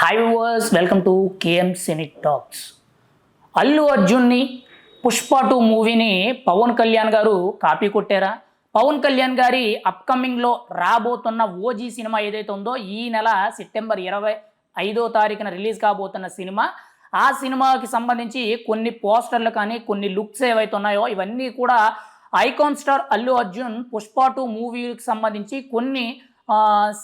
Hi viewers welcome to KM cynic talks Allu అర్జున్ని Pushpa two మూవీని పవన్ కళ్యాణ్ గారు కాపీ కొట్టారా? పవన్ కళ్యాణ్ గారి అప్కమింగ్లో రాబోతున్న ఓజీ సినిమా ఏదైతే ఉందో ఈ నెల సెప్టెంబర్ ఇరవై ఐదో తారీఖున రిలీజ్ కాబోతున్న సినిమా. ఆ సినిమాకి సంబంధించి కొన్ని పోస్టర్లు కానీ కొన్ని లుక్స్ ఏవైతే ఉన్నాయో ఇవన్నీ కూడా icon star Allu Arjun Pushpa two మూవీకి సంబంధించి కొన్ని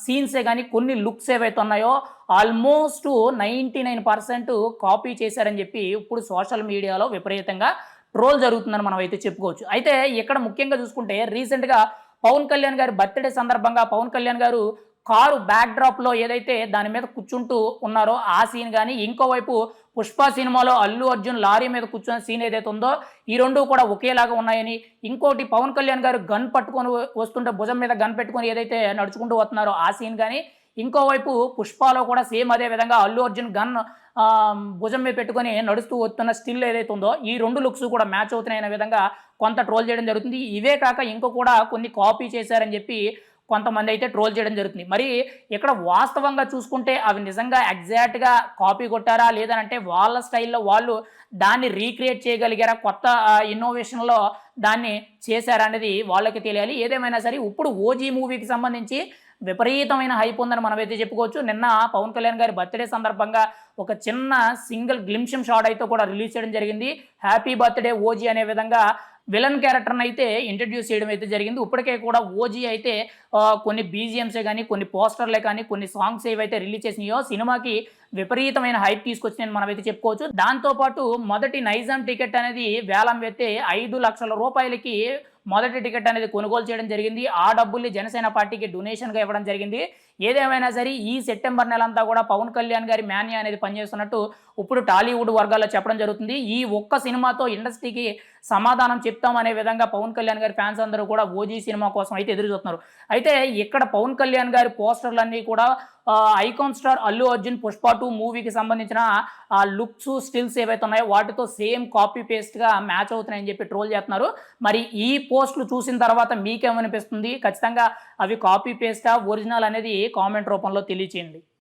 సీన్సే కానీ కొన్ని లుక్స్ ఏవైతే ఉన్నాయో almost ninety nine percent copy చేశారని చెప్పి ఇప్పుడు సోషల్ మీడియాలో విపరీతంగా ట్రోల్ జరుగుతుందని మనం అయితే చెప్పుకోవచ్చు. అయితే ఇక్కడ ముఖ్యంగా చూసుకుంటే రీసెంట్గా పవన్ కళ్యాణ్ గారి బర్త్డే సందర్భంగా పవన్ కళ్యాణ్ గారు కారు బ్యాక్ డ్రాప్లో ఏదైతే దాని మీద కూర్చుంటూ ఉన్నారో ఆ సీన్ కానీ ఇంకోవైపు పుష్ప సినిమాలో అల్లు అర్జున్ లారీ మీద కూర్చున్న సీన్ ఏదైతే ఉందో ఈ రెండు కూడా ఒకేలాగా ఉన్నాయని. ఇంకోటి పవన్ కళ్యాణ్ గారు గన్ పట్టుకొని వస్తుంటే భుజం మీద గన్ పెట్టుకొని ఏదైతే నడుచుకుంటూ వస్తున్నారో ఆ సీన్ కానీ ఇంకోవైపు పుష్పలో కూడా సేమ్ అదే విధంగా అల్లు అర్జున్ గన్ భుజం మీద పెట్టుకొని నడుస్తూ వస్తున్న స్టిల్ ఏదైతే ఉందో ఈ రెండు లుక్స్ కూడా మ్యాచ్ అవుతున్నాయనే విధంగా కొంత ట్రోల్ చేయడం జరుగుతుంది. ఇవే కాక ఇంకో కూడా కొన్ని కాపీ చేశారని చెప్పి కొంతమంది అయితే ట్రోల్ చేయడం జరుగుతుంది. మరి ఇక్కడ వాస్తవంగా చూసుకుంటే అవి నిజంగా ఎగ్జాక్ట్గా కాపీ కొట్టారా? లేదనంటే వాళ్ళ స్టైల్లో వాళ్ళు దాన్ని రీక్రియేట్ చేయగలిగారా? కొత్త ఇన్నోవేషన్లో దాన్ని చేశారా అనేది వాళ్ళకి తెలియాలి. ఏదేమైనా సరే ఇప్పుడు ఓజీ మూవీకి సంబంధించి విపరీతమైన హైప్ ఉందని మనమైతే చెప్పుకోవచ్చు. నిన్న పవన్ కళ్యాణ్ గారి బర్త్డే సందర్భంగా ఒక చిన్న సింగిల్ గ్లిమ్షం షాట్ అయితే కూడా రిలీజ్ చేయడం జరిగింది. హ్యాపీ బర్త్డే ఓజీ అనే విధంగా విలన్ క్యారెక్టర్ని అయితే ఇంట్రడ్యూస్ చేయడం అయితే జరిగింది. ఇప్పటికే కూడా ఓజీ అయితే కొన్ని బీజిఎంసే కానీ కొన్ని పోస్టర్లే కానీ కొన్ని సాంగ్స్ ఏవైతే రిలీజ్ చేసినాయో సినిమాకి విపరీతమైన హైప్ తీసుకొచ్చిందని మనమైతే చెప్పుకోవచ్చు. దాంతోపాటు మొదటి నైజాం టికెట్ అనేది వేలం వెత్తే ఐదు లక్షల రూపాయలకి మొదటి టికెట్ అనేది కొనుగోలు చేయడం జరిగింది. ఆ డబ్బుల్ని జనసేన పార్టీకి డొనేషన్గా ఇవ్వడం జరిగింది. ఏదేమైనా సరే ఈ సెప్టెంబర్ నెల అంతా కూడా పవన్ కళ్యాణ్ గారి మాన్యా అనేది పనిచేస్తున్నట్టు ఇప్పుడు టాలీవుడ్ వర్గాల్లో చెప్పడం జరుగుతుంది. ఈ ఒక్క సినిమాతో ఇండస్ట్రీకి సమాధానం చెప్తామనే విధంగా పవన్ కళ్యాణ్ గారి ఫ్యాన్స్ అందరూ కూడా ఓజీ సినిమా కోసం అయితే ఎదురు చూస్తున్నారు. అయితే ఇక్కడ పవన్ కళ్యాణ్ గారి పోస్టర్లన్నీ కూడా icon star Allu Arjun Pushpa two మూవీకి సంబంధించిన ఆ లుక్స్ స్టిల్స్ ఏవైతే ఉన్నాయో వాటితో సేమ్ కాపీ పేస్ట్గా మ్యాచ్ అవుతున్నాయని చెప్పి ట్రోల్ చేస్తున్నారు. మరి ఈ పోస్టులు చూసిన తర్వాత మీకేమనిపిస్తుంది? ఖచ్చితంగా అవి కాపీ పేస్టా? ఒరిజినల్ అనేది కామెంట్ రూపంలో తెలియచేయండి.